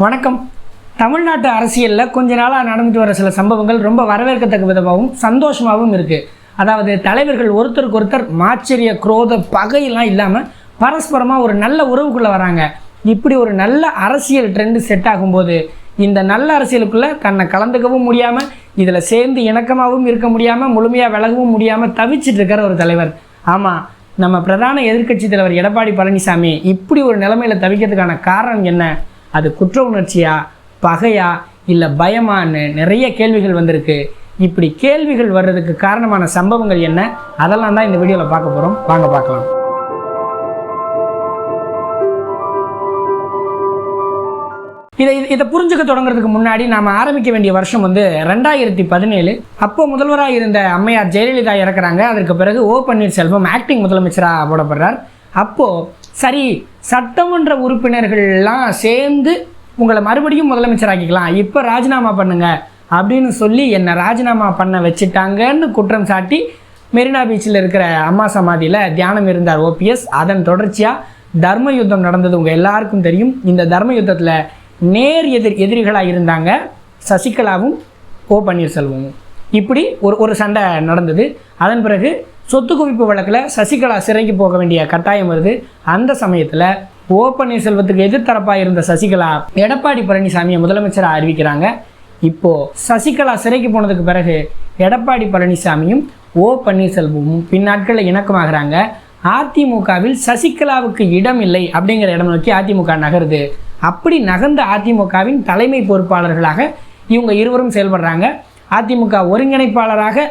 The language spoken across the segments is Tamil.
வணக்கம். தமிழ்நாட்டு அரசியலில் கொஞ்ச நாளாக நடந்துட்டு வர சில சம்பவங்கள் ரொம்ப வரவேற்கத்தக்க விதமாகவும் சந்தோஷமாகவும் இருக்குது அதாவது தலைவர்கள் ஒருத்தருக்கு ஒருத்தர் மாச்சரிய குரோத பகையெல்லாம் இல்லாமல் பரஸ்பரமாக ஒரு நல்ல உறவுக்குள்ளே வராங்க. இப்படி ஒரு நல்ல அரசியல் ட்ரெண்டு செட் ஆகும்போது இந்த நல்ல அரசியலுக்குள்ளே தன்னை கலந்துக்கவும் முடியாமல் இதில் சேர்ந்து இணக்கமாகவும் இருக்க முடியாமல் முழுமையாக விலகவும் முடியாமல் தவிச்சிட்டு இருக்கிற ஒரு தலைவர். ஆமாம் நம்ம பிரதான எதிர்க்கட்சி தலைவர் எடப்பாடி பழனிசாமி இப்படி ஒரு நிலைமையில் தவிக்கிறதுக்கான காரணம் என்ன? அது குற்ற உணர்ச்சியா பகையா இல்லை பயமான்னு நிறைய கேள்விகள் வந்திருக்கு. இப்படி கேள்விகள் வர்றதுக்கு காரணமான சம்பவங்கள் என்ன? அதெல்லாம் தான் இந்த வீடியோவில் பார்க்க போகிறோம் வாங்க பார்க்கலாம். இதை இதை- புரிஞ்சுக்க தொடங்குறதுக்கு முன்னாடி நாம் ஆரம்பிக்க வேண்டிய வருஷம் வந்து ரெண்டாயிரத்தி பதினேழு. அப்போ முதல்வராக இருந்த அம்மையார் ஜெயலலிதா இறக்குறாங்க. அதற்கு பிறகு ஓ பன்னீர்செல்வம் ஆக்டிங் முதலமைச்சராக போடப்படுறார். அப்போது சரி சட்டமன்ற உறுப்பினர்கள்லாம் சேர்ந்து உங்களை மறுபடியும் முதலமைச்சராக்கிக்கலாம். இப்போ ராஜினாமா பண்ணுங்க அப்படின்னு சொல்லி என்னை ராஜினாமா பண்ண வச்சுட்டாங்கன்னு குற்றம் சாட்டி மெரினா பீச்சில் இருக்கிற அம்மா சமாதியில் தியானம் இருந்தார் ஓபிஎஸ். அதன் தொடர்ச்சியாக தர்ம யுத்தம் நடந்தது உங்கள் எல்லாருக்கும் தெரியும். இந்த தர்ம யுத்தத்தில் நேர் எதிர் எதிரிகளாக இருந்தாங்க சசிகலாவும் ஓ பன்னீர்செல்வமும். இப்படி ஒரு ஒரு சண்டை நடந்தது. அதன் பிறகு சொத்து குவிப்பு வழக்கில் சசிகலா சிறைக்கு போக வேண்டிய கட்டாயம் வருது. அந்த சமயத்தில் ஓ பன்னீர்செல்வத்துக்கு எதிர்த்தரப்பாக இருந்த சசிகலா எடப்பாடி பழனிசாமியை முதலமைச்சராக அறிவிக்கிறாங்க. இப்போ சசிகலா சிறைக்கு போனதுக்கு பிறகு எடப்பாடி பழனிசாமியும் ஓ பன்னீர்செல்வமும் பின்னாட்களில் இணக்கமாகறாங்க. அதிமுகவில் சசிகலாவுக்கு இடம் இல்லை அப்படிங்கிற இடம் நோக்கி அதிமுக நகருது. அப்படி நகர்ந்த அதிமுகவின் தலைமை பொறுப்பாளர்களாக இவங்க இருவரும் செயல்படுறாங்க. அதிமுக ஒருங்கிணைப்பாளராக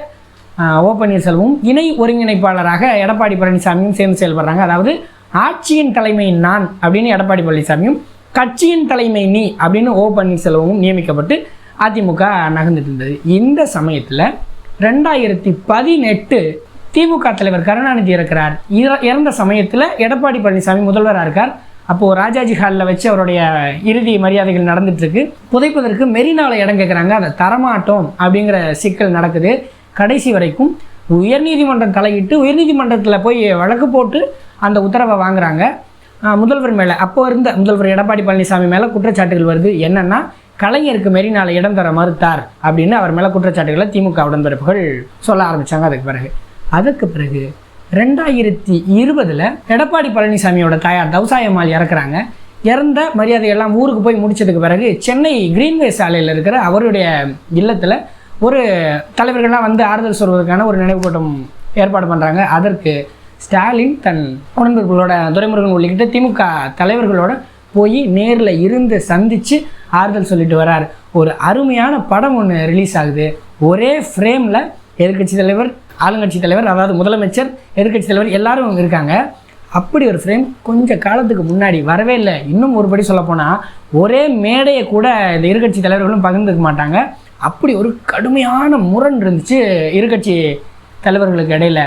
ஓ பன்னீர்செல்வமும் இணை ஒருங்கிணைப்பாளராக எடப்பாடி பழனிசாமியும் சேர்ந்து செயல்படுறாங்க. அதாவது ஆட்சியின் தலைமை நான் அப்படின்னு எடப்பாடி பழனிசாமியும் கட்சியின் தலைமை நீ அப்படின்னு ஓ பன்னீர்செல்வமும் நியமிக்கப்பட்டு அதிமுக நகர்ந்துட்டு இருந்தது இந்த சமயத்தில் ரெண்டாயிரத்தி பதினெட்டு திமுக தலைவர் கருணாநிதி இருக்கிறார் இற- இறந்த சமயத்தில் எடப்பாடி பழனிசாமி முதல்வராக இருக்கார். அப்போது ராஜாஜி ஹாலில் வச்சு அவருடைய இறுதி மரியாதைகள் நடந்துட்டுருக்கு புதைப்பதற்கு மெரினாவில் இடம் கேட்குறாங்க அதை தரமாட்டோம் அப்படிங்கிற சிக்கல் நடக்குது. கடைசி வரைக்கும் உயர்நீதிமன்றம் தலையிட்டு உயர்நீதிமன்றத்தில் போய் வழக்கு போட்டு அந்த உத்தரவை வாங்குறாங்க. முதல்வர் மேலே. அப்போ இருந்த முதல்வர் எடப்பாடி பழனிசாமி மேலே குற்றச்சாட்டுகள் வருது. என்னன்னா கலைஞருக்கு மெரினால இடம் தர மறுத்தார் அப்படின்னு அவர் மேலே குற்றச்சாட்டுகளை திமுக உடன்பிறப்புகள் சொல்ல ஆரம்பித்தாங்க அதுக்கு பிறகு. அதுக்கு பிறகு ரெண்டாயிரத்தி இருபதில் எடப்பாடி பழனிசாமியோட தாயார் தௌசாயம்மாள் இறக்குறாங்க. இறந்த மரியாதையெல்லாம் ஊருக்கு போய் முடிச்சதுக்கு பிறகு சென்னை கிரீன்வே சாலையில் இருக்கிற அவருடைய இல்லத்தில் ஒரு தலைவர்கள்லாம் வந்து ஆறுதல் சொல்வதற்கான ஒரு நினைவு கூட்டம் ஏற்பாடு பண்ணுறாங்க அதற்கு ஸ்டாலின் தன் உடன்பிறப்புகளோட துரைமுருகன் உள்ளிட்ட திமுக தலைவர்களோட போய் நேரில் இருந்து சந்தித்து ஆறுதல் சொல்லிட்டு வரார். ஒரு அருமையான படம் ஒன்று ரிலீஸ் ஆகுது. ஒரே ஃப்ரேமில் எதிர்க்கட்சி தலைவர் ஆளுங்கட்சி தலைவர் அதாவது முதலமைச்சர் எதிர்கட்சி தலைவர் எல்லாரும் இருக்காங்க. அப்படி ஒரு ஃப்ரேம் கொஞ்சம் காலத்துக்கு முன்னாடி வரவே இல்லை. இன்னும் ஒருபடி சொல்லப்போனால் ஒரே மேடையை கூட இந்த எதிர்க்கட்சி தலைவர்களும் பகிர்ந்துக்க மாட்டாங்க. அப்படி ஒரு கடுமையான முரண் இருந்துச்சு எதிர்க்கட்சி தலைவர்களுக்கு இடையில.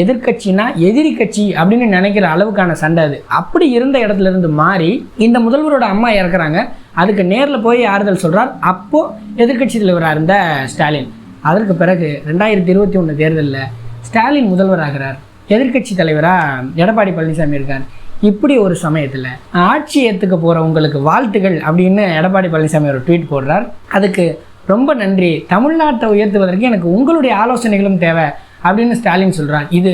எதிர்கட்சினா எதிரி கட்சி அப்படின்னு நினைக்கிற அளவுக்கான சண்டை அது. அப்படி இருந்த இடத்துல இருந்து மாறி இந்த முதல்வரோட அம்மா இறக்குறாங்க. அதுக்கு நேரில் போய் ஆறுதல் சொல்கிறார் அப்போது எதிர்க்கட்சி தலைவராக இருந்த ஸ்டாலின். அதற்கு பிறகு ரெண்டாயிரத்தி இருபத்தி ஒன்று தேர்தலில் ஸ்டாலின் முதல்வராகிறார். எதிர்க்கட்சி தலைவராக எடப்பாடி பழனிசாமி இருக்கார். இப்படி ஒரு சமயத்தில் ஆட்சி ஏற்றுக்க போகிற உங்களுக்கு வாழ்த்துகள் அப்படின்னு எடப்பாடி பழனிசாமி ஒரு ட்வீட் போடுறார். அதுக்கு ரொம்ப நன்றி. தமிழ்நாட்டை உயர்த்துவதற்கு எனக்கு உங்களுடைய ஆலோசனைகளும் தேவை அப்படின்னு ஸ்டாலின் சொல்கிறான் இது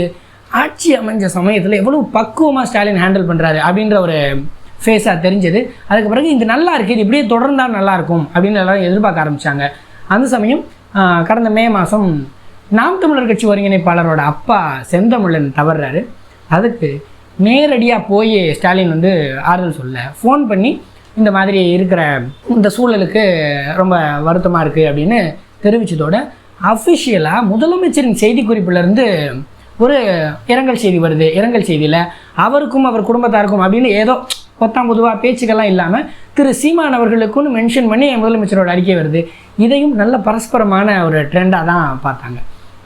ஆட்சி அமைஞ்ச சமயத்தில் எவ்வளோ பக்குவமாக ஸ்டாலின் ஹேண்டில் பண்ணுறாரு அப்படின்ற ஒரு ஃபேஸாக தெரிஞ்சது. அதுக்கு பிறகு இது நல்லா இருக்குது இது இப்படியே தொடர்ந்தால் நல்லாயிருக்கும் அப்படின்னு எல்லாரும் எதிர்பார்க்க ஆரம்பித்தாங்க அந்த சமயம் கடந்த மே மாதம் நாம் தமிழர் கட்சி ஒருங்கிணைப்பாளரோட அப்பா செந்தமிழன் தவறுறாரு அதுக்கு நேரடியாக போய் ஸ்டாலின் வந்து ஆறுதல் சொல்ல. ஃபோன் பண்ணி இந்த மாதிரி இருக்கிற இந்த சூழலுக்கு ரொம்ப வருத்தமாக இருக்குது அப்படின்னு தெரிவித்ததோட அஃபிஷியலாக முதலமைச்சரின் செய்திக்குறிப்பிலிருந்து ஒரு இரங்கல் செய்தி வருது. இரங்கல் செய்தியில் அவருக்கும் அவர் குடும்பத்தாருக்கும் அப்படின்னு ஏதோ பொத்தாம் பொதுவாக பேச்சுக்கெல்லாம் இல்லாமல் திரு சீமான் அவர்களுக்குன்னு மென்ஷன் பண்ணி முதலமைச்சரோட அறிக்கை வருது. இதையும் நல்ல பரஸ்பரமான ஒரு ட்ரெண்டாக தான் பார்த்தாங்க.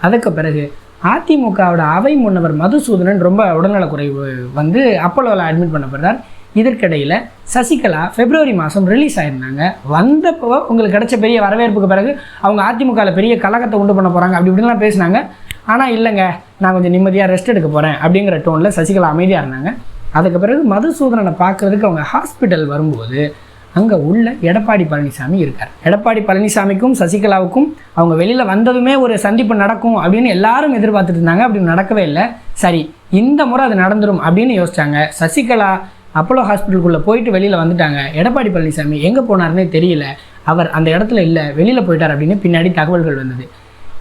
அதுக்கு பிறகு அதிமுகவோட அவை முன்னவர் மதுசூதனன் ரொம்ப உடல்நலக்குறைவு வந்து அப்போலோவில் அட்மிட் பண்ணப்படுறார். இதற்கிடையில் சசிகலா பிப்ரவரி மாதம் ரிலீஸ் ஆயிருந்தாங்க. வந்தப்போ உங்களுக்கு கிடைச்ச பெரிய வரவேற்புக்கு பிறகு அவங்க அதிமுகவில் பெரிய கலகத்தை உண்டு பண்ண போகிறாங்க அப்படி இப்படிலாம் பேசினாங்க. ஆனால் இல்லைங்க நான் கொஞ்சம் நிம்மதியாக ரெஸ்ட் எடுக்க போகிறேன் அப்படிங்கிற டோனில் சசிகலா அமைதியாக இருந்தாங்க. அதுக்கு பிறகு மதுசூதனனை பார்க்குறதுக்கு அவங்க ஹாஸ்பிட்டல் வரும்போது அங்கே உள்ள எடப்பாடி பழனிசாமி இருக்கார். எடப்பாடி பழனிசாமிக்கும் சசிகலாவுக்கும் அவங்க வெளியில் வந்ததுமே ஒரு சந்திப்பு நடக்கும் அப்படின்னு எல்லாரும் எதிர்பார்த்துட்டு இருந்தாங்க. அப்படி நடக்கவே இல்லை. சரி இந்த முறை அது நடந்துடும் அப்படின்னு யோசிச்சாங்க. சசிகலா அப்போலோ ஹாஸ்பிட்டலுக்குள்ளே போயிட்டு வெளியில் வந்துட்டாங்க. எடப்பாடி பழனிசாமி எங்கே போனார்னே தெரியல. அவர் அந்த இடத்துல இல்லை வெளியில் போயிட்டார் அப்படின்னு பின்னாடி தகவல்கள் வந்தது.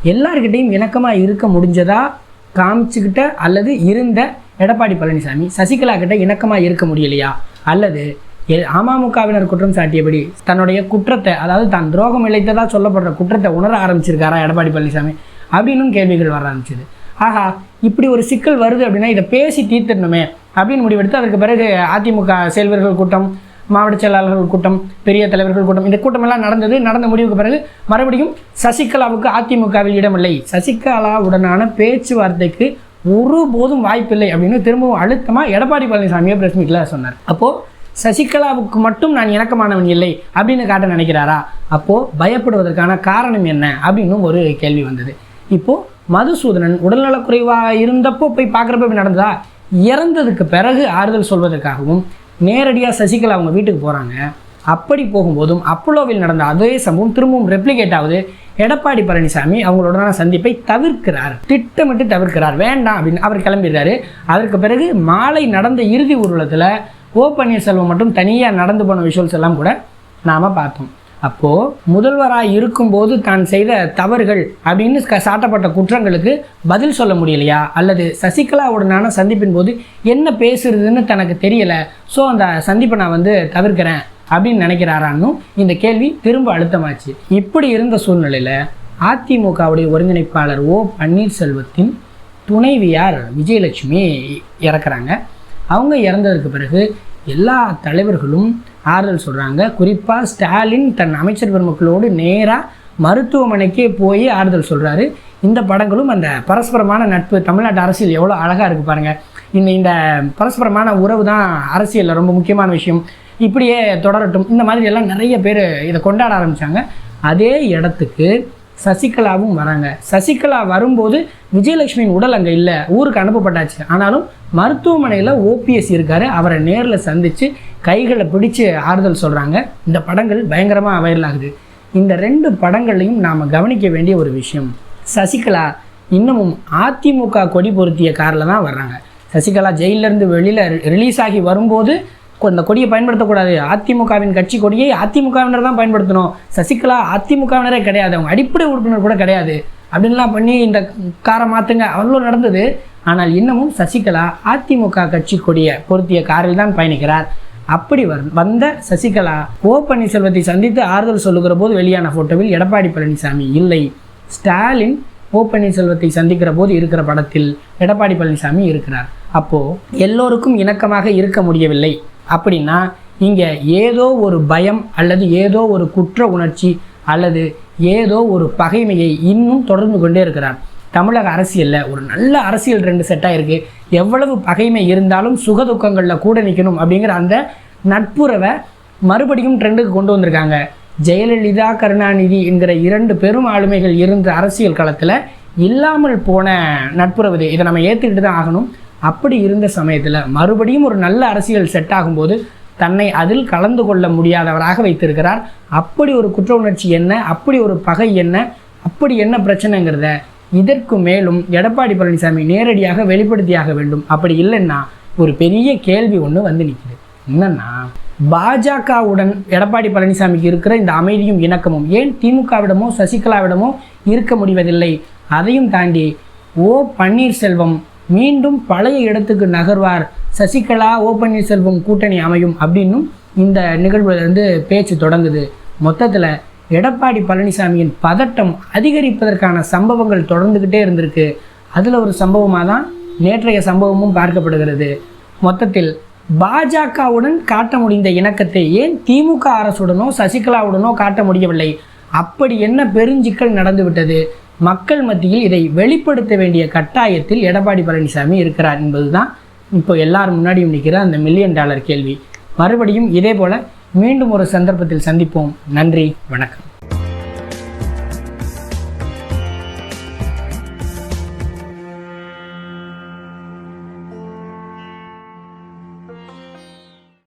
எல்லாருக்கிட்டையும் இணக்கமாக இருக்க முடிஞ்சதா காமிச்சுக்கிட்ட அல்லது இருந்த எடப்பாடி பழனிசாமி சசிகலா கிட்ட இணக்கமாக இருக்க முடியலையா? அல்லது எ- அமமுகவினர் குற்றம் சாட்டியபடி தன்னுடைய குற்றத்தை அதாவது தான் துரோகம் இழைத்ததாக சொல்லப்படுற குற்றத்தை உணர ஆரம்பிச்சிருக்காரா எடப்பாடி பழனிசாமி? அப்படின்னும் கேள்விகள் வர ஆரம்பிச்சது. ஆஹா இப்படி ஒரு சிக்கல் வருது அப்படின்னா இதை பேசி தீர்த்திடணுமே அப்படின்னு முடிவெடுத்து அதற்கு பிறகு அதிமுக செயல்வர்கள் கூட்டம் மாவட்ட செயலாளர்கள் கூட்டம் பெரிய தலைவர்கள் கூட்டம் இந்த கூட்டமெல்லாம் நடந்தது. நடந்த முடிவுக்கு பிறகு மறுபடியும் சசிகலாவுக்கு அதிமுகவில் இடமில்லை. சசிகலாவுடனான பேச்சுவார்த்தைக்கு ஒருபோதும் வாய்ப்பில்லை அப்படின்னு திரும்பவும் அழுத்தமாக எடப்பாடி பழனிசாமியை பிரஸ் மீட்டில் சொன்னார். அப்போது சசிகலாவுக்கு மட்டும் நான் இணக்கமானவன் இல்லை அப்படின்னு காட்ட நினைக்கிறாரா? அப்போது பயப்படுவதற்கான காரணம் என்ன அப்படின்னும் ஒரு கேள்வி வந்தது. இப்போது மதுசூதனன் உடல்நலக்குறைவாக இருந்தப்போ போய் பார்க்குறப்ப இப்படி நடந்ததா? இறந்ததுக்கு பிறகு ஆறுதல் சொல்வதற்காகவும் நேரடியாக சசிகலா அவங்க வீட்டுக்கு போகிறாங்க அப்படி போகும்போதும் அப்போலோவில் நடந்த அதே சம்பவம் திரும்பவும் ரெப்ளிகேட் ஆகுது. எடப்பாடி பழனிசாமி அவங்களோட சந்திப்பை தவிர்க்கிறார். திட்டமிட்டு தவிர்க்கிறார். வேண்டாம் அப்படின்னு அவர் கிளம்பிடுறாரு. அதற்கு பிறகு மாலை நடந்த இறுதி ஊர்வலத்தில் ஓ பன்னீர்செல்வம் மட்டும் தனியாக நடந்து போன விஷுவல்ஸ் எல்லாம் கூட நாம் பார்த்தோம். அப்போது முதல்வராக இருக்கும்போது தான் செய்த தவறுகள் அப்படின்னு சாட்டப்பட்ட குற்றங்களுக்கு பதில் சொல்ல முடியலையா? அல்லது சசிகலாவுடனான சந்திப்பின் போது என்ன பேசுறதுன்னு தனக்கு தெரியலை. ஸோ அந்த சந்திப்பை நான் வந்து தவிர்க்கிறேன் அப்படின்னு நினைக்கிறாரான்னு இந்த கேள்வி திரும்ப அழுத்தமாச்சு. இப்படி இருந்த சூழ்நிலையில் அதிமுகவுடைய ஒருங்கிணைப்பாளர் ஓ பன்னீர்செல்வத்தின் துணைவியார் விஜயலட்சுமி இறக்குறாங்க. அவங்க இறந்ததுக்கு பிறகு எல்லா தலைவர்களும் ஆறுதல் சொல்கிறாங்க குறிப்பாக ஸ்டாலின் தன் அமைச்சர் பெருமக்களோடு நேராக மருத்துவமனைக்கே போய் ஆறுதல் சொல்கிறாரு இந்த படங்களும் அந்த பரஸ்பரமான நட்பு தமிழ்நாட்டு அரசியல் எவ்வளோ அழகாக இருக்குது பாருங்கள் இந்த இந்த பரஸ்பரமான உறவு தான் அரசியலில் ரொம்ப முக்கியமான விஷயம். இப்படியே தொடரட்டும். இந்த மாதிரி எல்லாம் நிறைய பேர் இதை கொண்டாட ஆரம்பித்தாங்க அதே இடத்துக்கு சசிகலாவும் வராங்க. சசிகலா வரும்போது விஜயலட்சுமியின் உடல் அங்கே இல்லை. ஊருக்கு அனுப்பப்பட்டாச்சு. ஆனாலும் மருத்துவமனையில் ஓபிஎஸ் இருக்காரு. அவரை நேரில் சந்தித்து கைகளை பிடிச்சு ஆறுதல் சொல்கிறாங்க இந்த படங்கள் பயங்கரமாக வைரல் ஆகுது. இந்த ரெண்டு படங்களையும் நாம் கவனிக்க வேண்டிய ஒரு விஷயம். சசிகலா இன்னமும் அதிமுக கொடி பொருத்திய காரில் தான் வர்றாங்க. சசிகலா ஜெயிலிருந்து வெளியில் ரிலீஸ் ஆகி வரும்போது இந்த கொடியை பயன்படுத்தக்கூடாது. அதிமுகவின் கட்சி கொடியை அதிமுகவினர் தான் பயன்படுத்தணும். சசிகலா அதிமுகவினரே கிடையாது. அவங்க அடிப்படை உறுப்பினர் கூட கிடையாது. அப்படின்லாம் பண்ணி இந்த காரை மாற்றுங்க அவ்வளோ நடந்தது. ஆனால் இன்னமும் சசிகலா அதிமுக கட்சி கொடியை பொருத்திய காரில் தான் பயணிக்கிறார். அப்படி வர் வந்த சசிகலா ஓ பன்னீர்செல்வத்தை சந்தித்து ஆறுதல் சொல்லுகிற போது வெளியான ஃபோட்டோவில் எடப்பாடி பழனிசாமி இல்லை. ஸ்டாலின் ஓ பன்னீர்செல்வத்தை சந்திக்கிற போது இருக்கிற படத்தில் எடப்பாடி பழனிசாமி இருக்கிறார். அப்போது எல்லோருக்கும் இணக்கமாக இருக்க முடியவில்லை. அப்படின்னா இங்கே ஏதோ ஒரு பயம் அல்லது ஏதோ ஒரு குற்ற உணர்ச்சி அல்லது ஏதோ ஒரு பகைமையை இன்னும் தொடர்ந்து கொண்டே இருக்கிறார். தமிழக அரசியலில் ஒரு நல்ல அரசியல் ரெண்டு செட்டாக இருக்குது எவ்வளவு பகைமை இருந்தாலும் சுகதுக்கங்களில் கூட நிற்கணும் அப்படிங்கிற அந்த நட்புறவை மறுபடியும் ட்ரெண்டுக்கு கொண்டு வந்திருக்காங்க. ஜெயலலிதா கருணாநிதி என்கிற இரண்டு பெரும் ஆளுமைகள் இருந்த அரசியல் களத்தில் இல்லாமல் போன நட்புறவு இதை. நம்ம ஏற்றுக்கிட்டு தான் ஆகணும். அப்படி இருந்த சமயத்தில் மறுபடியும் ஒரு நல்ல அரசியல் செட் ஆகும்போது தன்னை அதில் கலந்து கொள்ள முடியாதவராக வைத்திருக்கிறார். அப்படி ஒரு குற்ற உணர்ச்சி என்ன? அப்படி ஒரு பகை என்ன? அப்படி என்ன பிரச்சனைங்கிறத இதற்கு மேலும் எடப்பாடி பழனிசாமி நேரடியாக வெளிப்படுத்தியாக வேண்டும். அப்படி இல்லைன்னா ஒரு பெரிய கேள்வி ஒன்று வந்து நிற்கிது என்னன்னா பாஜகவுடன் எடப்பாடி பழனிசாமிக்கு இருக்கிற இந்த அமைதியும் இணக்கமும் ஏன் திமுகவிடமோ சசிகலாவிடமோ இருக்க முடிவதில்லை? அதையும் தாண்டி ஓ பன்னீர்செல்வம் மீண்டும் பழைய இடத்துக்கு நகர்வார். சசிகலா ஓ பன்னீர்செல்வம் கூட்டணி அமையும் அப்படின்னும் இந்த நிகழ்வுலேருந்து பேச்சு தொடங்குது. மொத்தத்தில் எடப்பாடி பழனிசாமியின் பதட்டம் அதிகரிப்பதற்கான சம்பவங்கள் தொடர்ந்துக்கிட்டே இருந்திருக்கு. அதில் ஒரு சம்பவமாக தான் நேற்றைய சம்பவமும் பார்க்கப்படுகிறது. மொத்தத்தில் பாஜகவுடன் காட்ட முடிந்த இணக்கத்தை ஏன் திமுக அரசுடனோ சசிகலாவுடனோ காட்ட முடியவில்லை? அப்படி என்ன பெருஞ்சிக்கல் நடந்துவிட்டது? மக்கள் மத்தியில் இதை வெளிப்படுத்த வேண்டிய கட்டாயத்தில் எடப்பாடி பழனிசாமி இருக்கிறார் என்பதுதான் இப்போ எல்லார் முன்னாடியும் நிற்கிற அந்த மில்லியன் டாலர் கேள்வி. மறுபடியும் இதே போல மீண்டும் ஒரு சந்தர்ப்பத்தில் சந்திப்போம். நன்றி. வணக்கம்.